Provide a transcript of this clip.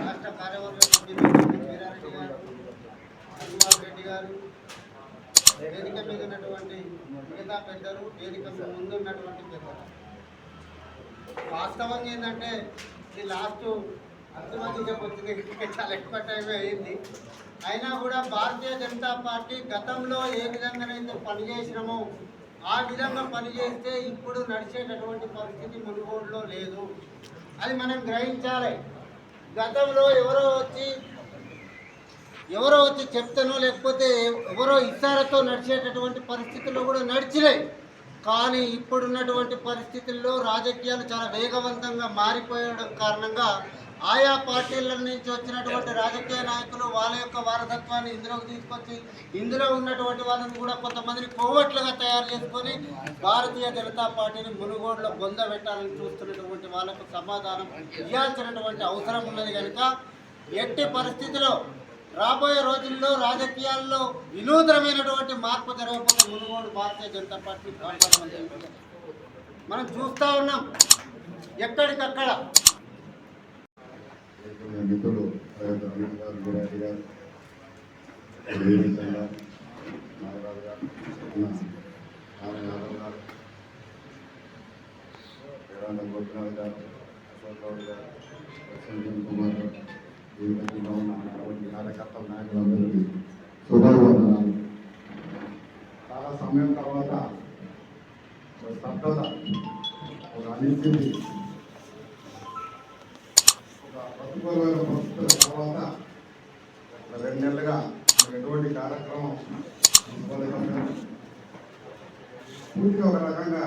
రాష్ట్ర కార్యవర్గ సభ్యులు వీరారెడ్డి గారు హనుమాన్ రెడ్డి గారు వేదిక మీద ఉన్నటువంటి మిగతా పెద్దలు వేదిక ముందు ఉన్నటువంటి పెద్దలు. వాస్తవంగా ఏంటంటే ఇది లాస్ట్ అర్థమంది చెప్పొచ్చింది చాలా ఎక్కువ టైం అయింది. అయినా కూడా భారతీయ జనతా పార్టీ గతంలో ఏ విధంగానైతే పనిచేసినామో ఆ విధంగా పనిచేస్తే ఇప్పుడు నడిచేటటువంటి పరిస్థితి మునుగోడులో లేదు. అది మనం గ్రహించాలి. గతంలో ఎవరో వచ్చి ఎవరో వచ్చి చెప్తానో లేకపోతే ఎవరో ఇస్తారతో నడిచేటటువంటి పరిస్థితుల్లో కూడా నడిచినాయి. కానీ ఇప్పుడున్నటువంటి పరిస్థితుల్లో రాజకీయాలు చాలా వేగవంతంగా మారిపోయడం కారణంగా ఆయా పార్టీల నుంచి వచ్చినటువంటి రాజకీయ నాయకులు వాళ్ళ యొక్క వారసత్వాన్ని ఇందులోకి తీసుకొచ్చి ఇందులో ఉన్నటువంటి వాళ్ళని కూడా కొంతమందిని కోవట్లుగా తయారు చేసుకొని భారతీయ జనతా పార్టీని మునుగోడులో బొందబెట్టాలని చూస్తున్నటువంటి వాళ్ళకు సమాధానం ఇవ్వాల్సినటువంటి అవసరం ఉన్నది కనుక ఎట్టి పరిస్థితిలో రాబోయే రోజుల్లో రాజకీయాల్లో వినూతనమైనటువంటి మార్పు జరగకపోతే మునుగోడు భారతీయ జనతా పార్టీ మనం చూస్తూ ఉన్నాం ఎక్కడికక్కడ మిత్రులు అమిత్ గారు గురాటి గారు దేవేంద్ర నాగరాజు గారు నారాయణ యాదవ్ గారు వేదాంత గోపినాథ్ గారు అశోక్ గౌడ్ గారు సంజీవ్ కుమార్ గారు ఈ దీనికంటే ఉన్నటువంటి కార్యకర్తల నాయకులందరికీ శుభాభివందనాలు చాలా సమయం తర్వాత ఒక స్తబ్దత ఒక అనిశ్చితి ప్రతికూలమైన పరిస్థితుల తర్వాత రెండు నెలలుగా ఎటువంటి కార్యక్రమం పూర్తిగా ఒక రకంగా